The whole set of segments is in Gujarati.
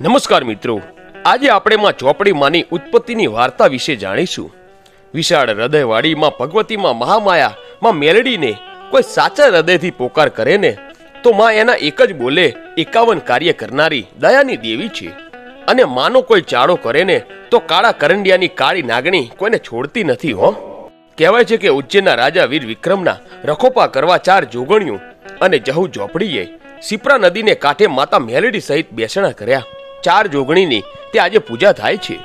નમસ્કાર મિત્રો. આજે આપણે માં ચોપડીમાંની ઉત્પત્તિની વાર્તા વિશે જાણીશું. વિશાળ હૃદયવાળીમાં, ભગવતીમાં મહામાયા, માં મેલડીને કોઈ સાચા હૃદયથી પોકાર કરે ને, તો માં એના એક જ બોલે, એકાવન કાર્ય કરનારી દયાની દેવી છે. અને માનો કોઈ ચાળો કરે ને, તો કાળા કરંડિયાની કાળી નાગણી કોઈને છોડતી નથી, હો. કહેવાય છે કે ઉજ્જૈનના રાજા વીર વિક્રમના રખોપા કરવા ચાર જોગણિયું અને જહુ ઝોપડીએ સિપ્રા નદીને કાંઠે માતા મેલડી સહિત બેસણા કર્યા. ચાર જોગણીની તે આજે પૂજા થાય છે.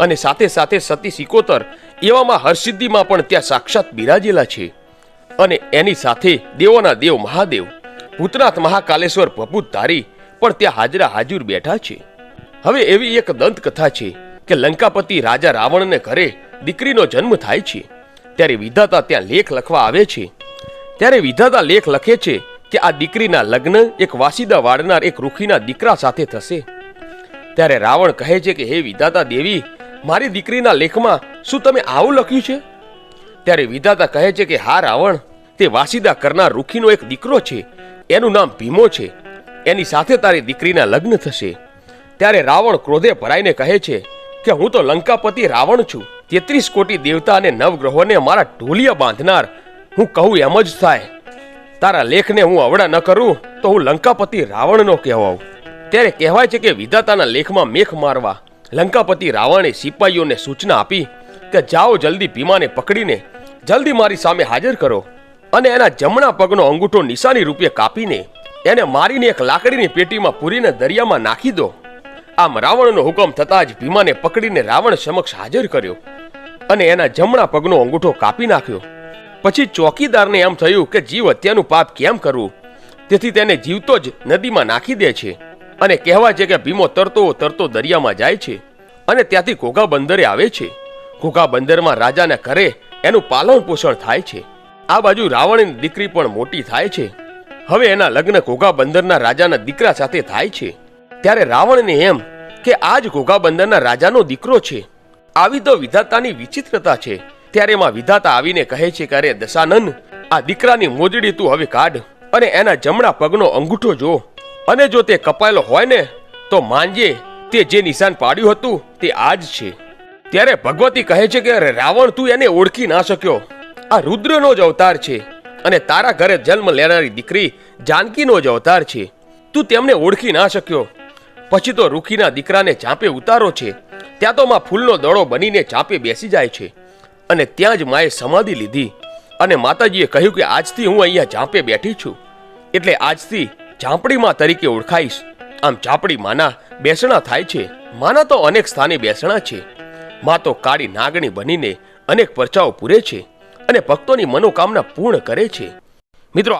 અને સાથે સાથે સતી સિકોતર એવામાં હરસિદ્ધિમાં પણ ત્યાં સાક્ષાત બિરાજેલા છે. અને એની સાથે દેવોના દેવ મહાદેવ, ભૂતનાથ મહાકાલેશ્વર પ્રભુત ધારી પણ ત્યાં હાજરા હાજુર બેઠા છે. હવે એવી એક દંતકથા છે કે લંકાપતિ રાજા રાવણને ઘરે દીકરીનો જન્મ થાય છે. ત્યારે વિધાતા ત્યાં લેખ લખવા આવે છે. ત્યારે વિધાતા લેખ લખે છે કે આ દીકરીના લગ્ન એક વાસીદા વાળનાર એક રૂખીના દીકરા સાથે થશે. ત્યારે રાવણ કહે છે કે, હે વિધાતા દેવી, મારી દીકરીના લેખમાં શું તમે આવું લખ્યું છે? ત્યારે વિધાતા કહે છે કે, હા રાવણ, તે વાસીદા કરનાર રૂખીનો એક દીકરો છે. એનું નામ ભીમો છે. એની સાથે તારી દીકરીના લગ્ન થશે. ત્યારે રાવણ ક્રોધે ભરાઈને કહે છે કે, હું તો લંકાપતિ રાવણ છું. તેત્રીસ કોટી દેવતા અને નવગ્રહોને મારા ઢોલિયા બાંધનાર. હું કહું એમ જ થાય. તારા લેખને હું અવડા ન કરું, તો હું લંકાપતિ રાવણનો કહેવાઉં. ત્યારે કહેવાય છે કે વિધાતાના લેખમાં મેખ મારવા. લંકાપતિ રાવણે સિપાહીઓને સૂચના આપી કે જાઓ જલ્દી ભીમાને પકડીને જલ્દી મારી સામે હાજર કરો અને એના જમણા પગનો અંગૂઠો નિશાની રૂપે કાપીને એને મારીને એક લાકડીની પેટીમાં પૂરીને દરિયામાં નાખી દો. આમ રાવણનો હુકમ થતાં જ ભીમાને પકડીને રાવણ સમક્ષ હાજર કર્યો અને એના જમણા પગનો અંગૂઠો કાપી નાખ્યો. પછી ચોકીદારને એમ થયું કે જીવ હત્યાનું પાપ કેમ કરવું? તેથી તેને જીવતો જ નદીમાં નાખી દે છે. અને કહેવાય છે કે ભીમો તરતો તરતો દરિયામાં જાય છે અને ત્યાંથી ઘોઘા બંદરે આવે છે. ઘોઘા બંદરમાં રાજાના ઘરે એનું પાલન પોષણ થાય છે. આ બાજુ રાવણની દીકરી પણ મોટી થાય છે. હવે એના લગ્ન ઘોઘા બંદરના રાજાના દીકરા સાથે થાય છે. ત્યારે રાવણને એમ કે આ જ ઘોઘા બંદરના રાજાનો દીકરો છે. આવી તો વિધાતાની વિચિત્રતા છે. ત્યારે એમાં વિધાતા આવીને કહે છે કે અરે દશાનંદ, આ દીકરાની મોજડી તું હવે કાઢ અને એના જમણા પગનો અંગૂઠો જો. અને જો તે કપાયેલો હોય ને, તો માનજે તે જે નિશાન પાડ્યું હતું તે આ જ છે. ત્યારે ભગવતી કહે છે કે, અરે રાવણ, તું એને ઓળખી ના શક્યો. આ રુદ્રનો જ અવતાર છે અને તારા ઘરે જન્મ લેનારી દીકરી જાનકીનો જ અવતાર છે. તું તેમને ઓળખી ના શક્યો. પછી તો રૂખીના દીકરાને ચાંપે ઉતારો છે. ત્યાં તો માં ફૂલનો દડો બનીને ચાંપે બેસી જાય છે. અને ત્યાં જ માએ સમાધિ લીધી. અને માતાજીએ કહ્યું કે, આજથી હું અહીંયા ચાંપે બેઠી છું. એટલે આજથી ઝાંપડીમાં તરીકે ઓળખાઈશ. આમ ચાપડી માના બેસણા થાય છે. માના તો અનેક સ્થાને બેસણા છે. માં તો કાળી નાગણી બનીને અનેક પરચાઓ પૂરે છે અને ભક્તોની મનોકામના પૂર્ણ કરે છે. મિત્રો